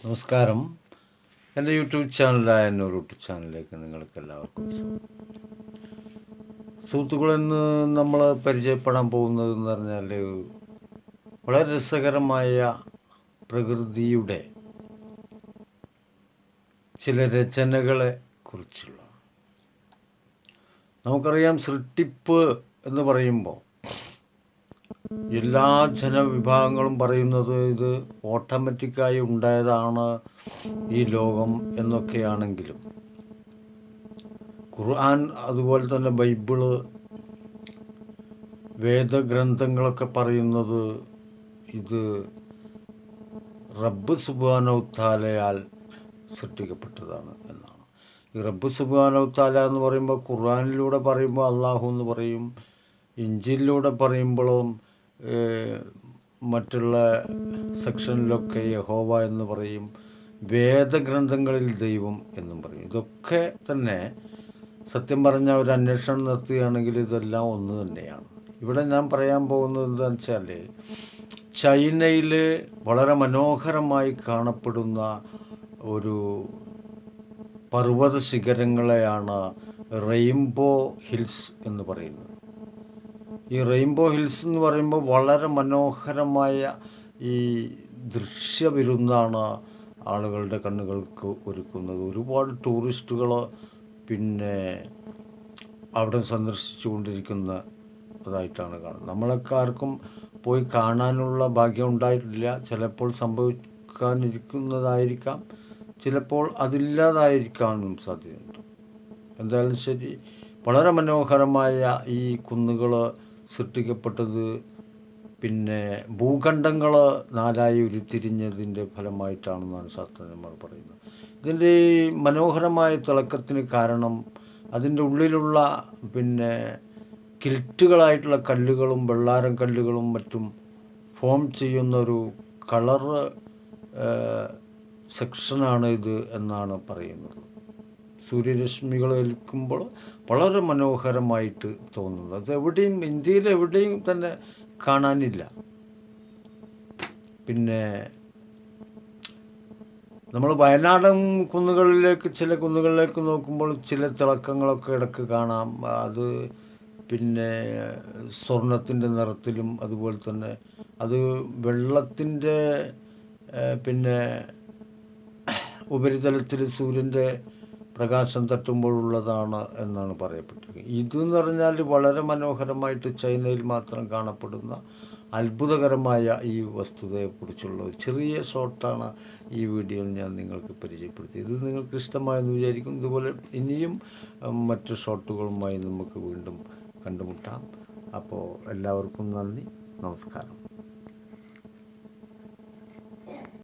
നമസ്കാരം എന്റെ യൂട്യൂബ് ചാനലായ നൂറൂട്ട് ചാനലിലേക്ക് നിങ്ങൾക്ക് എല്ലാവർക്കും സ്വാഗതം. സുഹൃത്തുക്കളെ നമ്മൾ പരിചയപ്പെടാൻ പോകുന്നത് എന്ന് പറഞ്ഞാൽ വളരെ രസകരമായ പ്രകൃതിയുടെ ചില രചനകളെ കുറിച്ചുള്ള നമുക്കറിയാം സൃഷ്ടിപ്പ് എന്ന് പറയുമ്പോൾ എല്ലാ ജനവിഭാഗങ്ങളും പറയുന്നത് ഇത് ഓട്ടോമാറ്റിക്കായി ഉണ്ടായതാണ് ഈ ലോകം എന്നൊക്കെയാണെങ്കിലും. ഖുർആൻ അതുപോലെ തന്നെ ബൈബിൾ വേദഗ്രന്ഥങ്ങളൊക്കെ പറയുന്നത് ഇത് റബ്ബ് സുബാനൗത്താലയാൽ സൃഷ്ടിക്കപ്പെട്ടതാണ് എന്നാണ്. ഈ റബ്ബ് സുബാനൗത്താല എന്ന് പറയുമ്പോൾ ഖുർആാനിലൂടെ പറയുമ്പോൾ അള്ളാഹു എന്ന് പറയും ഇഞ്ചിലൂടെ പറയുമ്പോഴും മറ്റുള്ള സെക്ഷനിലൊക്കെ യഹോവ എന്ന് പറയും വേദഗ്രന്ഥങ്ങളിൽ ദൈവം എന്നും പറയും. ഇതൊക്കെ തന്നെ സത്യം പറഞ്ഞ ഒരു അന്വേഷണം നടത്തുകയാണെങ്കിൽ ഇതെല്ലാം ഒന്ന് തന്നെയാണ്. ഇവിടെ ഞാൻ പറയാൻ പോകുന്നത് എന്താണെന്ന് വെച്ചാൽ ചൈനയിൽ വളരെ മനോഹരമായി കാണപ്പെടുന്ന ഒരു പർവത ശിഖരങ്ങളെയാണ് റെയിൻബോ ഹിൽസ് എന്ന് പറയുന്നത്. ഈ റെയിൻബോ ഹിൽസ് എന്ന് പറയുമ്പോൾ വളരെ മനോഹരമായ ഈ ദൃശ്യവിരുന്നാണ് ആളുകളുടെ കണ്ണുകൾക്ക് ഒരുക്കുന്നത്. ഒരുപാട് ടൂറിസ്റ്റുകൾ പിന്നെ അവിടെ സന്ദർശിച്ചു കൊണ്ടിരിക്കുന്ന ഇതായിട്ടാണ് കാണുന്നത്. നമ്മളൊക്കെ ആർക്കും പോയി കാണാനുള്ള ഭാഗ്യം ഉണ്ടായിട്ടില്ല. ചിലപ്പോൾ സംഭവിക്കാനിരിക്കുന്നതായിരിക്കാം. ചിലപ്പോൾ അതില്ലാതായിരിക്കാനും സാധ്യതയുണ്ട്. എന്തായാലും ശരി വളരെ മനോഹരമായ ഈ കുന്നുകൾ സൃഷ്ടിക്കപ്പെട്ടത് പിന്നെ ഭൂഖണ്ഡങ്ങൾ നാലായി ഉരുത്തിരിഞ്ഞതിന്റെ ഫലമായിട്ടാണെന്നാണ് ശാസ്ത്രജ്ഞന്മാർ പറയുന്നത്. ഇതിന്റെ മനോഹരമായ തിളക്കത്തിന് കാരണം അതിന്റെ ഉള്ളിലുള്ള പിന്നെ കിൽറ്റുകളായിട്ടുള്ള കല്ലുകളും വെള്ളാരം കല്ലുകളും മറ്റും ഫോം ചെയ്യുന്ന ഒരു കളറ് സെക്ഷനാണ് ഇത് എന്നാണ് പറയുന്നത്. സൂര്യരശ്മികൾ ഏൽക്കുമ്പോൾ വളരെ മനോഹരമായിട്ട് തോന്നുന്നത്. അത് എവിടെയും ഇന്ത്യയിൽ എവിടെയും തന്നെ കാണാനില്ല. പിന്നെ നമ്മൾ വയനാടൻ കുന്നുകളിലേക്ക് ചില കുന്നുകളിലേക്ക് നോക്കുമ്പോൾ ചില തിളക്കങ്ങളൊക്കെ ഇടയ്ക്ക് കാണാം. അത് പിന്നെ സ്വർണത്തിന്റെ നിറത്തിലും അതുപോലെ തന്നെ അത് വെള്ളത്തിന്റെ പിന്നെ ഉപരിതലത്തിൽ സൂര്യന്റെ പ്രകാശം തട്ടുമ്പോഴുള്ളതാണ് എന്നാണ് പറയപ്പെട്ടത്. ഇതെന്ന് പറഞ്ഞാൽ വളരെ മനോഹരമായിട്ട് ചൈനയിൽ മാത്രം കാണപ്പെടുന്ന അത്ഭുതകരമായ ഈ വസ്തുതയെക്കുറിച്ചുള്ള ഒരു ചെറിയ ഷോട്ടാണ് ഈ വീഡിയോയിൽ ഞാൻ നിങ്ങൾക്ക് പരിചയപ്പെടുത്തിയത്. ഇത് നിങ്ങൾക്ക് ഇഷ്ടമായെന്ന് വിചാരിക്കും ഇതുപോലെ ഇനിയും മറ്റ് ഷോട്ടുകളുമായി നമുക്ക് വീണ്ടും കണ്ടുമുട്ടാം. അപ്പോൾ എല്ലാവർക്കും നന്ദി. നമസ്കാരം.